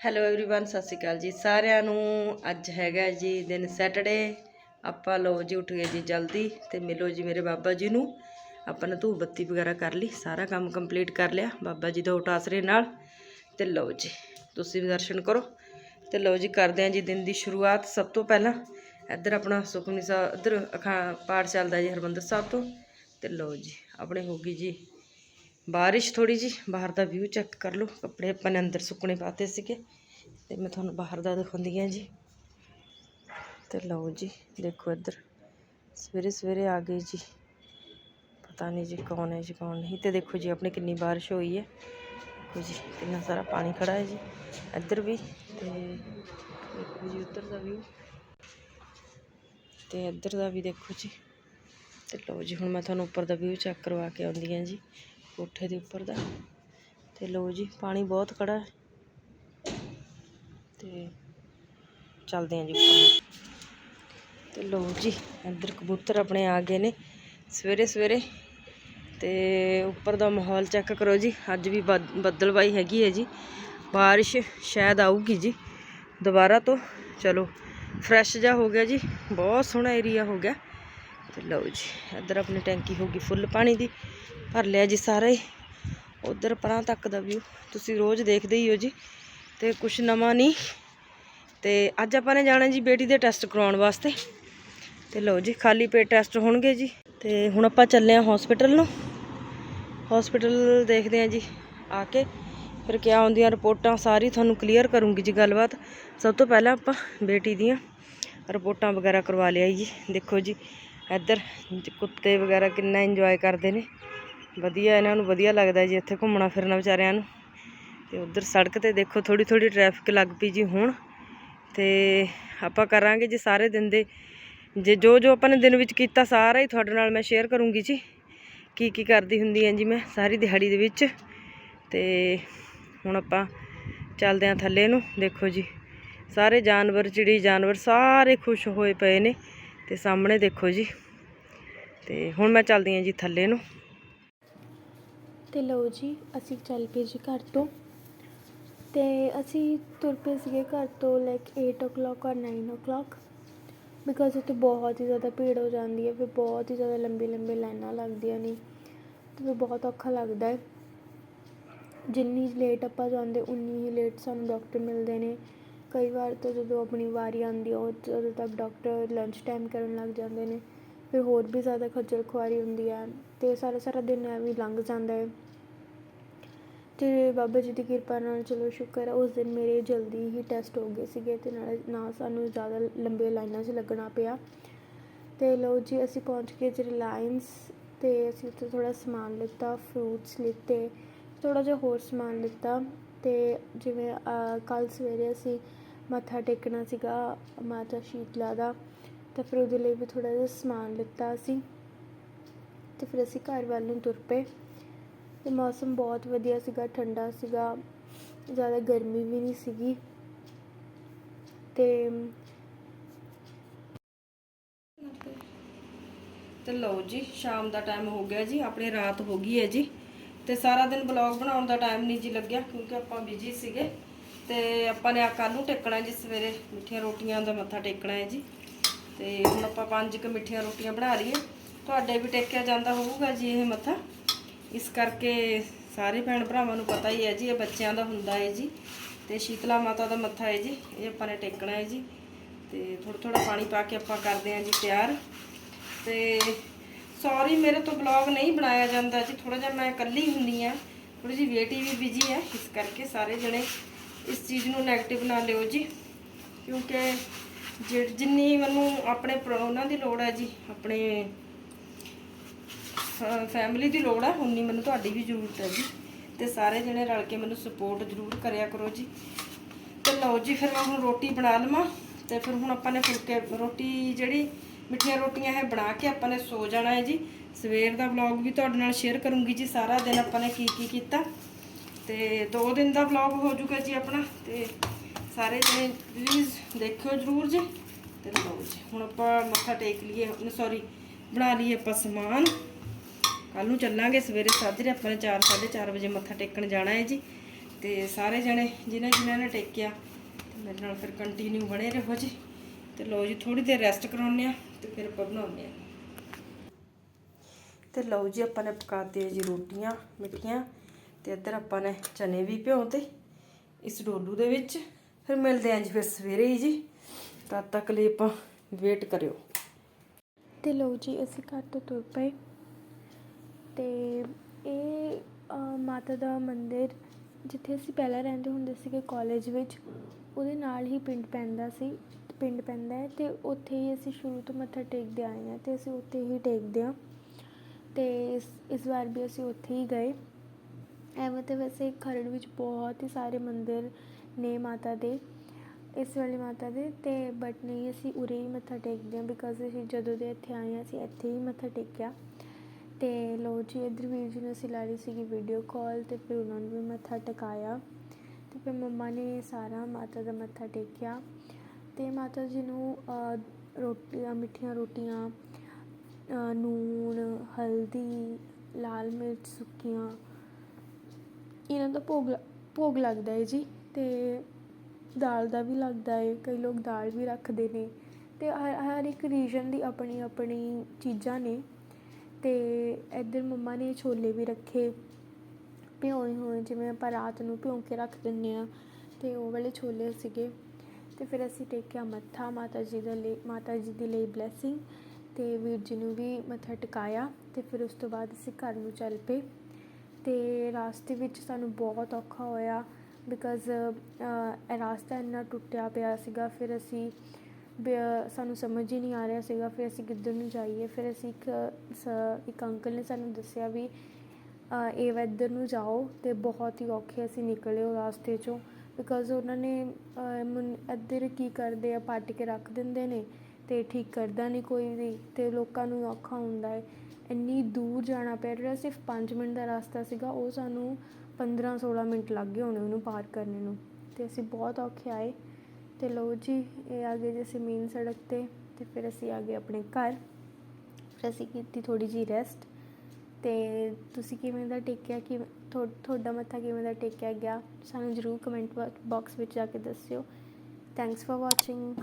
Hello everyone ਸਤਿ ਸ਼੍ਰੀ ਅਕਾਲ ਜੀ ਸਾਰਿਆਂ ਨੂੰ ਅੱਜ ਹੈਗਾ ਜੀ ਦਿਨ ਸੈਟਰਡੇ ਆਪਾਂ ਲੋ ਜੀ ਉੱਠ ਗਏ ਜੀ ਜਲਦੀ ਤੇ ਮਿਲੋ ਜੀ ਮੇਰੇ ਬਾਬਾ ਜੀ ਨੂੰ ਆਪਾਂ ਨੇ ਧੂਪ ਬੱਤੀ ਵਗੈਰਾ ਕਰ ਲਈ ਸਾਰਾ ਕੰਮ ਕੰਪਲੀਟ ਕਰ ਲਿਆ ਬਾਬਾ ਜੀ ਦਾ ਉਟਾਸਰੇ ਨਾਲ ਤੇ ਲਓ ਜੀ ਤੁਸੀਂ ਵੀ ਦਰਸ਼ਨ ਕਰੋ ਤੇ ਲਓ ਜੀ ਕਰਦੇ ਹਾਂ ਜੀ ਦਿਨ ਦੀ ਸ਼ੁਰੂਆਤ ਸਭ ਤੋਂ ਪਹਿਲਾਂ ਇੱਧਰ ਆਪਣਾ ਸੁਖਮਨੀ ਸਾਹਿਬ ਇੱਧਰ ਅਖਾ ਪਾਠ ਚੱਲਦਾ ਜੀ ਹਰਮੰਦਰ ਸਾਹਿਬ ਤੋਂ ਤੇ ਲਓ ਜੀ ਆਪਣੇ ਹੋ ਗਈ ਜੀ ਬਾਰਿਸ਼ ਥੋੜੀ ਜੀ ਬਾਹਰ ਦਾ ਵਿਊ ਚੈੱਕ ਕਰ ਲਓ। ਕੱਪੜੇ ਆਪਾਂ ਨੇ ਅੰਦਰ ਸੁੱਕਣੇ ਪਾਤੇ ਸੀਗੇ ਤੇ ਮੈਂ ਤੁਹਾਨੂੰ ਬਾਹਰ ਦਾ ਦਿਖਾਉਂਦੀ ਹਾਂ ਜੀ। ਤੇ ਲਓ ਜੀ, ਦੇਖੋ ਇੱਧਰ। ਸਵੇਰੇ ਸਵੇਰੇ ਆ ਗਏ ਜੀ। ਪਤਾ ਨਹੀਂ ਜੀ ਕੌਣ ਹੈ ਜੀ, ਕੌਣ ਨਹੀਂ। ਤੇ ਦੇਖੋ ਜੀ, ਆਪਣੀ ਕਿੰਨੀ ਬਾਰਿਸ਼ ਹੋਈ ਹੈ। ਦੇਖੋ ਜੀ, ਕਿੰਨਾ ਸਾਰਾ ਪਾਣੀ ਖੜਾ ਹੈ ਜੀ। ਇੱਧਰ ਵੀ ਤੇ ਦੇਖੋ ਜੀ, ਉੱਧਰ ਦਾ ਵਿਊ ਤੇ ਇੱਧਰ ਦਾ ਵੀ ਦੇਖੋ ਜੀ। ਤੇ ਲਓ ਜੀ, ਹੁਣ ਮੈਂ ਤੁਹਾਨੂੰ ਉੱਪਰ ਦਾ ਵਿਊ ਚੈੱਕ ਕਰਵਾ ਕੇ ਆਉਂਦੀ ਹਾਂ ਜੀ। ਕੋਠੇ ਦੇ ਉੱਪਰ ਦਾ। ਤੇ ਲਓ ਜੀ, ਪਾਣੀ ਬਹੁਤ ਖੜਾ ਤੇ ਚੱਲਦੇ ਹਾਂ ਜੀ ਉੱਪਰ ਨੂੰ। ਤੇ ਲਓ ਜੀ, ਇੱਧਰ ਕਬੂਤਰ ਆਪਣੇ ਆ ਗਏ ਨੇ ਸਵੇਰੇ ਸਵੇਰੇ। ਤੇ ਉੱਪਰ ਦਾ ਮਾਹੌਲ ਚੈੱਕ ਕਰੋ ਜੀ, ਅੱਜ ਵੀ ਬੱਦ- ਬੱਦਲਵਾਈ ਹੈਗੀ ਹੈ ਜੀ। ਬਾਰਿਸ਼ ਸ਼ਾਇਦ ਆਊਗੀ ਜੀ, ਦੁਬਾਰਾ ਤੋਂ। ਚਲੋ ਫਰੈਸ਼ ਜਾ ਹੋ ਗਿਆ ਜੀ, ਬਹੁਤ ਸੋਹਣਾ ਏਰੀਆ ਹੋ ਗਿਆ। ਤੇ ਲਓ ਜੀ, ਇੱਧਰ ਆਪਣੀ ਟੈਂਕੀ ਹੋ ਗਈ ਫੁੱਲ ਪਾਣੀ ਦੀ। ਭਰ ਲਿਆ ਜੀ ਸਾਰਾ ਹੀ। ਉਧਰ ਪਰਾਂ ਤੱਕ ਦਾ ਵਿਊ ਤੁਸੀਂ ਰੋਜ਼ ਦੇਖਦੇ ਹੀ ਹੋ ਜੀ। ਤੇ ਕੁਛ ਨਵਾਂ ਨਹੀਂ। ਤੇ ਅੱਜ ਆਪਾਂ ਨੇ ਜਾਣਾ ਜੀ ਬੇਟੀ ਦੇ ਟੈਸਟ ਕਰਾਉਣ ਵਾਸਤੇ। ਤੇ ਲਓ ਜੀ, ਖਾਲੀ ਪੇਟ ਟੈਸਟ ਹੋਣਗੇ ਜੀ। ਤੇ ਹੁਣ ਆਪਾਂ ਚੱਲੇ ਆ ਹਸਪੀਟਲ ਨੂੰ। ਹਸਪੀਟਲ ਦੇਖਦੇ ਆ ਜੀ ਆ ਕੇ। ਫਿਰ ਕਿਆ ਆਉਂਦੀਆਂ ਰਿਪੋਰਟਾਂ, ਸਾਰੀ ਤੁਹਾਨੂੰ ਕਲੀਅਰ ਕਰੂੰਗੀ ਜੀ ਗੱਲਬਾਤ। ਸਭ ਤੋਂ ਪਹਿਲਾਂ ਆਪਾਂ ਬੇਟੀ ਦੀਆਂ ਰਿਪੋਰਟਾਂ ਵਗੈਰਾ ਕਰਵਾ ਲਿਆ ਜੀ। ਦੇਖੋ ਜੀ, ਇੱਧਰ ਕੁੱਤੇ ਵਗੈਰਾ ਕਿੰਨਾ ਇੰਜੋਏ ਕਰਦੇ ਨੇ। ਵਧੀਆ ਇਹਨਾਂ ਨੂੰ ਵਧੀਆ ਲੱਗਦਾ ਜੀ, ਇੱਥੇ ਘੁੰਮਣਾ ਫਿਰਨਾ ਵਿਚਾਰਿਆਂ ਨੂੰ। ਤੇ ਉਧਰ ਸੜਕ ਤੇ ਦੇਖੋ ਥੋੜੀ ਥੋੜੀ ਟ੍ਰੈਫਿਕ ਲੱਗ ਪਈ ਜੀ ਹੁਣ। ਤੇ ਆਪਾਂ ਕਰਾਂਗੇ ਜੀ ਸਾਰੇ ਦਿਨ ਦੇ। ਜੇ ਜੋ ਜੋ ਆਪਾਂ ਨੇ ਦਿਨ ਵਿੱਚ ਕੀਤਾ ਸਾਰਾ ਹੀ ਤੁਹਾਡੇ ਨਾਲ ਮੈਂ ਸ਼ੇਅਰ ਕਰੂੰਗੀ ਜੀ। ਕੀ ਕੀ ਕਰਦੀ ਹੁੰਦੀ ਹਾਂ ਜੀ ਮੈਂ ਸਾਰੀ ਦਿਹਾੜੀ ਦੇ ਵਿੱਚ। ਤੇ ਹੁਣ ਆਪਾਂ ਚੱਲਦੇ ਹਾਂ ਥੱਲੇ ਨੂੰ, ਦੇਖੋ ਜੀ। ਸਾਰੇ ਜਾਨਵਰ, ਚਿੜੀ ਜਾਨਵਰ ਸਾਰੇ ਖੁਸ਼ ਹੋਏ ਪਏ ਨੇ। ਤੇ ਸਾਹਮਣੇ ਦੇਖੋ ਜੀ। ਤੇ ਹੁਣ ਮੈਂ ਚੱਲਦੀ ਹਾਂ ਜੀ ਥੱਲੇ ਨੂੰ। ਤੇ ਲਓ ਜੀ, ਅਸੀਂ ਚੱਲ ਪਏ ਜੀ ਘਰ ਤੋਂ। ਅਤੇ ਅਸੀਂ ਤੁਰ ਪਏ ਸੀਗੇ ਘਰ ਤੋਂ ਲਾਈਕ ਏਟ ਓ ਕਲੋਕ ਔਰ ਨਾਈਨ ਓ ਕਲੋਕ ਬਿਕੋਜ਼ ਉੱਥੇ ਬਹੁਤ ਹੀ ਜ਼ਿਆਦਾ ਭੀੜ ਹੋ ਜਾਂਦੀ ਹੈ, ਫਿਰ ਬਹੁਤ ਹੀ ਜ਼ਿਆਦਾ ਲੰਬੀ ਲੰਬੀ ਲਾਈਨਾਂ ਲੱਗਦੀਆਂ ਨੇ। ਅਤੇ ਫਿਰ ਬਹੁਤ ਔਖਾ ਲੱਗਦਾ ਹੈ। ਜਿੰਨੀ ਲੇਟ ਆਪਾਂ ਜਾਂਦੇ, ਉਨੀ ਹੀ ਲੇਟ ਸਾਨੂੰ ਡਾਕਟਰ ਮਿਲਦੇ ਨੇ। ਕਈ ਵਾਰ ਤਾਂ ਜਦੋਂ ਆਪਣੀ ਵਾਰੀ ਆਉਂਦੀ ਹੈ, ਉਹ ਉਦੋਂ ਤੱਕ ਡਾਕਟਰ ਲੰਚ ਟਾਈਮ ਕਰਨ ਲੱਗ ਜਾਂਦੇ ਨੇ, ਫਿਰ ਹੋਰ ਵੀ ਜ਼ਿਆਦਾ ਖੱਜਲ ਖੁਆਰੀ ਹੁੰਦੀ ਹੈ। ਅਤੇ ਸਾਰਾ ਸਾਰਾ ਦਿਨ ਐਵੇਂ ਲੰਘ ਜਾਂਦਾ ਹੈ। ਅਤੇ ਬਾਬਾ ਜੀ ਦੀ ਕਿਰਪਾ ਨਾਲ ਚਲੋ ਸ਼ੁਕਰ ਹੈ ਉਸ ਦਿਨ ਮੇਰੇ ਜਲਦੀ ਹੀ ਟੈਸਟ ਹੋ ਗਏ ਸੀਗੇ ਤੇ ਨਾਲ ਨਾ ਸਾਨੂੰ ਜ਼ਿਆਦਾ ਲੰਬੇ ਲਾਈਨਾਂ 'ਚ ਲੱਗਣਾ ਪਿਆ। ਅਤੇ ਲਓ ਜੀ, ਅਸੀਂ ਪਹੁੰਚ ਗਏ ਜੀ ਰਿਲਾਇੰਸ ਅਤੇ ਅਸੀਂ ਉੱਥੇ ਥੋੜ੍ਹਾ ਸਮਾਨ ਲਿੱਤਾ ਫਰੂਟਸ ਲਿੱਤੇ, ਥੋੜ੍ਹਾ ਜਿਹਾ ਹੋਰ ਸਮਾਨ ਲਿੱਤਾ ਅਤੇ ਜਿਵੇਂ ਕੱਲ੍ਹ ਸਵੇਰੇ ਅਸੀਂ ਮੱਥਾ ਟੇਕਣਾ ਸੀਗਾ ਮਾਤਾ ਸ਼ੀਤਲਾ ਦਾ, ਤਾਂ ਫਿਰ ਉਹਦੇ ਲਈ ਵੀ ਥੋੜ੍ਹਾ ਜਿਹਾ ਸਮਾਨ ਲਿੱਤਾ ਅਸੀਂ ਅਤੇ ਫਿਰ ਅਸੀਂ ਘਰ ਵੱਲ ਨੂੰ ਤੁਰ ਪਏ। ਤੇ ਮੌਸਮ ਬਹੁਤ ਵਧੀਆ ਸੀਗਾ, ਠੰਡਾ ਸੀਗਾ, ਜ਼ਿਆਦਾ ਗਰਮੀ ਵੀ ਨਹੀਂ ਸੀਗੀ। ਤੇ ਤੇ ਲਓ ਜੀ, ਸ਼ਾਮ ਦਾ ਟਾਈਮ ਹੋ ਗਿਆ ਜੀ, ਆਪਣੀ ਰਾਤ ਹੋ ਗਈ ਹੈ ਜੀ। ਤੇ ਸਾਰਾ ਦਿਨ ਬਲੌਗ ਬਣਾਉਣ ਦਾ ਟਾਈਮ ਨਹੀਂ ਜੀ ਲੱਗਿਆ, ਕਿਉਂਕਿ ਆਪਾਂ ਬਿਜ਼ੀ ਸੀਗੇ। ਤੇ ਆਪਾਂ ਨੇ ਆ ਕੱਲ ਨੂੰ ਟੇਕਣਾ ਜੀ, ਸਵੇਰੇ ਮਿੱਠੀਆਂ ਰੋਟੀਆਂ ਦਾ ਮੱਥਾ ਟੇਕਣਾ ਹੈ ਜੀ। ਤੇ ਹੁਣ ਆਪਾਂ ਪੰਜ ਕੁ ਮਿੱਠੀਆਂ ਰੋਟੀਆਂ ਬਣਾ ਲਈਏ ਤੁਹਾਡੇ ਵੀ ਟੇਕਿਆ ਜਾਂਦਾ ਹੋਊਗਾ ਜੀ ਇਹ ਮੱਥਾ। ਇਸ ਕਰਕੇ ਸਾਰੇ ਭੈਣ ਭਰਾਵਾਂ ਨੂੰ ਪਤਾ ਹੀ ਹੈ ਜੀ, ਇਹ ਬੱਚਿਆਂ ਦਾ ਹੁੰਦਾ ਹੈ ਜੀ। ਤੇ ਸ਼ੀਤਲਾ ਮਾਤਾ ਦਾ ਮੱਥਾ ਹੈ ਜੀ, ਇਹ ਆਪਾਂ ਨੇ ਟੇਕਣਾ ਹੈ ਜੀ। ਤੇ ਥੋੜਾ ਥੋੜਾ ਪਾਣੀ ਪਾ ਕੇ ਆਪਾਂ ਕਰਦੇ ਹਾਂ ਜੀ ਤਿਆਰ। ਤੇ ਸੌਰੀ ਮੇਰੇ ਤੋਂ ਬਲੌਗ ਨਹੀਂ ਬਣਾਇਆ ਜਾਂਦਾ ਜੀ ਥੋੜਾ ਜਿਹਾ ਮੈਂ ਇਕੱਲੀ ਹੁੰਦੀ ਆ ਥੋੜੀ ਜਿਹੀ ਬੇਟੀ ਵੀ ਬਿਜ਼ੀ ਹੈ, ਇਸ ਕਰਕੇ ਸਾਰੇ ਜਣੇ ਇਸ ਚੀਜ਼ ਨੂੰ 네ਗੇਟਿਵ ਨਾ ਲਿਓ ਜੀ। ਕਿਉਂਕਿ ਜਿ- ਜਿੰਨੀ ਮੈਨੂੰ ਆਪਣੇ ਪ੍ਰ- ਉਹਨਾਂ ਦੀ ਲੋੜ ਹੈ ਜੀ, ਆਪਣੇ ਫੈਮਿਲੀ ਦੀ ਲੋੜ ਹੈ ਉਨੀ ਮੈਨੂੰ ਤੁਹਾਡੀ ਵੀ ਜ਼ਰੂਰਤ ਹੈ ਜੀ ਤੇ ਸਾਰੇ ਜਣੇ ਰਲ ਕੇ ਮੈਨੂੰ ਸਪੋਰਟ ਜ਼ਰੂਰ ਕਰਿਆ ਕਰੋ ਜੀ। ਤੇ ਲਓ ਜੀ, ਫਿਰ ਮੈਂ ਹੁਣ ਰੋਟੀ ਬਣਾ ਲਵਾਂ। ਤੇ ਫਿਰ ਹੁਣ ਆਪਾਂ ਨੇ ਫੁਲਕੇ, ਰੋਟੀ ਜਿਹੜੀ ਮਿੱਠੀਆਂ ਰੋਟੀਆਂ ਹੈ, ਬਣਾ ਕੇ ਆਪਾਂ ਨੇ ਸੋ ਜਾਣਾ ਹੈ ਜੀ। ਸਵੇਰ ਦਾ ਵਲੌਗ ਵੀ ਤੁਹਾਡੇ ਨਾਲ ਸ਼ੇਅਰ ਕਰੂੰਗੀ ਜੀ, ਸਾਰਾ ਦਿਨ ਆਪਾਂ ਨੇ ਕੀ ਕੀ ਕੀਤਾ। ਤੇ ਦੋ ਦਿਨ ਦਾ ਵਲੌਗ ਹੋ ਜੂਗਾ ਜੀ ਆਪਣਾ। ਤੇ ਸਾਰੇ ਜਣੇ ਪਲੀਜ਼ ਦੇਖਿਓ ਜ਼ਰੂਰ ਜੀ। ਤੇ ਲਓ ਜੀ, ਹੁਣ ਆਪਾਂ ਮੱਥਾ ਟੇਕ ਲਈਏ ਸੌਰੀ ਬਣਾ ਲਈਏ ਆਪਾਂ ਸਮਾਨ। ਕੱਲ ਨੂੰ ਚੱਲਾਂਗੇ, ਸਵੇਰੇ ਸਾਜਰੇ ਆਪਾਂ ਨੇ 4 4:30 ਵਜੇ ਮੱਥਾ ਟੇਕਣ ਜਾਣਾ ਹੈ ਜੀ। ਤੇ ਸਾਰੇ ਜਣੇ ਜਿਨ੍ਹਾਂ ਜਿਨ੍ਹਾਂ ਨੇ ਟੇਕਿਆ ਮੇਰੇ ਨਾਲ ਫਿਰ ਕੰਟੀਨਿਊ ਬਣੇ ਰਹੋ ਜੀ। ਤੇ ਲਓ ਜੀ ਥੋੜੀ ਦੇਰ ਰੈਸਟ ਕਰਾਉਂਦੇ ਆ ਤੇ ਫਿਰ ਆਪਾਂ ਬਣਾਉਂਦੇ ਆ ਤੇ ਲਓ ਜੀ, ਆਪਾਂ ਨੇ ਪਕਾਤੇ ਜੀ ਰੋਟੀਆਂ, ਮਿੱਠੀਆਂ। ਤੇ ਇੱਧਰ ਆਪਾਂ ਨੇ ਚਨੇ ਵੀ ਭਿਉਂਤੇ ਇਸ ਡੋਲੂ ਦੇ ਵਿੱਚ। ਫਿਰ ਮਿਲਦੇ ਆਂ ਜੀ ਫਿਰ ਸਵੇਰੇ ਹੀ ਜੀ। ਤਦ ਤੱਕ ਲਈ ਆਪਾਂ ਵੇਟ ਕਰਿਓ। ਤੇ ਲਓ ਜੀ, ਅਸੀਂ ਘਰ ਤੋਂ ਤੁਰ ਪਏ। ਅਤੇ ਇਹ ਮਾਤਾ ਦਾ ਮੰਦਿਰ ਜਿੱਥੇ ਅਸੀਂ ਪਹਿਲਾਂ ਰਹਿੰਦੇ ਹੁੰਦੇ ਸੀਗੇ ਕਾਲਜ ਵਿੱਚ, ਉਹਦੇ ਨਾਲ ਹੀ ਪਿੰਡ ਪੈਂਦਾ ਸੀ, ਪਿੰਡ ਪੈਂਦਾ ਹੈ ਅਤੇ ਉੱਥੇ ਹੀ ਅਸੀਂ ਸ਼ੁਰੂ ਤੋਂ ਮੱਥਾ ਟੇਕਦੇ ਆਏ ਹਾਂ ਅਤੇ ਅਸੀਂ ਉੱਥੇ ਹੀ ਟੇਕਦੇ ਹਾਂ ਅਤੇ ਇਸ ਇਸ ਵਾਰ ਵੀ ਅਸੀਂ ਉੱਥੇ ਹੀ ਗਏ। ਐਵੇਂ ਤਾਂ ਵੈਸੇ ਖਰੜ ਵਿੱਚ ਬਹੁਤ ਹੀ ਸਾਰੇ ਮੰਦਿਰ ਨੇ ਮਾਤਾ ਦੇ, ਇਸ ਵਾਲੀ ਮਾਤਾ ਦੇ ਅਤੇ ਬਟ ਨਹੀਂ ਅਸੀਂ ਉਰੇ ਹੀ ਮੱਥਾ ਟੇਕਦੇ ਹਾਂ ਬਿਕਾਜ਼ ਅਸੀਂ ਜਦੋਂ ਦੇ ਇੱਥੇ ਆਏ ਹਾਂ, ਅਸੀਂ ਇੱਥੇ ਹੀ ਮੱਥਾ ਟੇਕਿਆ। ਤੇ ਲੋ ਜੀ ਇੱਧਰ ਵੀਰ ਜੀ ਨੇ ਅਸੀਂ ਲਾ ਲਈ ਸੀਗੀ ਵੀਡੀਓ ਕਾਲ ਤੇ ਫਿਰ ਉਹਨਾਂ ਨੂੰ ਵੀ ਮੱਥਾ ਟਿਕਾਇਆ। ਤੇ ਫਿਰ ਮੰਮਾ ਨੇ ਸਾਰਾ ਮਾਤਾ ਦਾ ਮੱਥਾ ਟੇਕਿਆ ਤੇ ਮਾਤਾ ਜੀ ਨੂੰ ਅਹ, ਰੋਟੀਆਂ ਮਿੱਠੀਆਂ ਰੋਟੀਆਂ ਅਹ, ਨੂਣ ਹਲਦੀ ਲਾਲ ਮਿਰਚ ਸੁੱਕੀਆਂ ਇਹਨਾਂ ਦਾ ਭੋਗ ਲ- ਭੋਗ ਲੱਗਦਾ ਹੈ ਜੀ ਤੇ ਦਾਲ ਦਾ ਵੀ ਲੱਗਦਾ ਹੈ ਕਈ ਲੋਕ ਦਾਲ ਵੀ ਰੱਖਦੇ ਨੇ ਤੇ ਹਰ ਹਰ ਇੱਕ ਰੀਜਨ ਦੀ ਆਪਣੀ ਆਪਣੀ ਚੀਜ਼ਾਂ ਨੇ। ਅਤੇ ਇੱਧਰ ਮੰਮਾ ਨੇ ਛੋਲੇ ਵੀ ਰੱਖੇ। ਭਿਓਏ ਹੋਏ ਜਿਵੇਂ ਆਪਾਂ ਰਾਤ ਨੂੰ ਭਿਉਂ ਕੇ ਰੱਖ ਦਿੰਦੇ ਹਾਂ ਅਤੇ ਉਹ ਵਾਲੇ ਛੋਲੇ ਸੀਗੇ। ਅਤੇ ਫਿਰ ਅਸੀਂ ਟੇਕਿਆ ਮੱਥਾ, ਮਾਤਾ ਜੀ ਦੇ ਲਈ, ਮਾਤਾ ਜੀ ਦੇ ਲਈ ਬਲੈਸਿੰਗ ਅਤੇ ਵੀਰ ਜੀ ਨੂੰ ਵੀ ਮੱਥਾ ਟਿਕਾਇਆ ਅਤੇ ਫਿਰ ਉਸ ਤੋਂ ਬਾਅਦ ਅਸੀਂ ਘਰ ਨੂੰ ਚੱਲ ਪਏ। ਅਤੇ ਰਾਸਤੇ ਵਿੱਚ ਸਾਨੂੰ ਬਹੁਤ ਔਖਾ ਹੋਇਆ ਬਿਕਾਜ਼ ਰਾਸਤਾ ਇੰਨਾ ਟੁੱਟਿਆ ਪਿਆ ਸੀਗਾ। ਫਿਰ ਅਸੀਂ ਸਾਨੂੰ ਸਮਝ ਹੀ ਨਹੀਂ ਆ ਰਿਹਾ ਸੀਗਾ ਫਿਰ ਅਸੀਂ ਕਿੱਧਰ ਨੂੰ ਜਾਈਏ? ਫਿਰ ਅਸੀਂ ਇੱਕ ਸ- ਇੱਕ ਅੰਕਲ ਨੇ ਸਾਨੂੰ ਦੱਸਿਆ ਵੀ ਇਹ ਵਾ ਇੱਧਰ ਨੂੰ ਜਾਓ ਅਤੇ ਬਹੁਤ ਹੀ ਔਖੇ ਅਸੀਂ ਨਿਕਲੇ ਉਹ ਰਾਸਤੇ 'ਚੋਂ। ਬਿਕਾਜ਼ ਉਹਨਾਂ ਨੇ ਅ, ਇੱਧਰ ਕੀ ਕਰਦੇ ਆ ਪੱਟ ਕੇ ਰੱਖ ਦਿੰਦੇ ਨੇ ਅਤੇ ਠੀਕ ਕਰਦਾ ਨਹੀਂ ਕੋਈ ਵੀ ਅਤੇ ਲੋਕਾਂ ਨੂੰ ਔਖਾ ਹੁੰਦਾ ਹੈ। ਇੰਨੀ ਦੂਰ ਜਾਣਾ ਪਿਆ ਜਿਹੜਾ ਸਿਰਫ 5 ਮਿੰਟ ਦਾ ਰਸਤਾ ਸੀਗਾ ਉਹ ਸਾਨੂੰ 15 16 ਮਿੰਟ ਲੱਗ ਗਏ ਹੋਣੇ ਉਹਨੂੰ ਪਾਰ ਕਰਨ ਨੂੰ ਅਤੇ ਅਸੀਂ ਬਹੁਤ ਔਖੇ ਆਏ। ਤੇ ਲਓ ਜੀ, ਇਹ ਆ ਗਏ ਜੀ ਅਸੀਂ ਮੇਨ ਸੜਕ ਤੇ ਤੇ ਫਿਰ ਅਸੀਂ ਆ ਗਏ ਆਪਣੇ ਘਰ। ਫਿਰ ਅਸੀਂ ਕੀਤੀ ਥੋੜੀ ਜੀ ਰੈਸਟ ਤੇ ਤੁਸੀਂ ਕਿਵੇਂ ਦਾ ਟੇਕਿਆ, ਕਿ ਤੁਹਾਡਾ ਮੱਥਾ ਕਿਵੇਂ ਦਾ ਟੇਕਿਆ ਗਿਆ? ਸਾਨੂੰ ਜਰੂਰ ਕਮੈਂਟ ਬਾਕਸ ਵਿੱਚ ਜਾ ਕੇ ਦੱਸਿਓ। Thanks for watching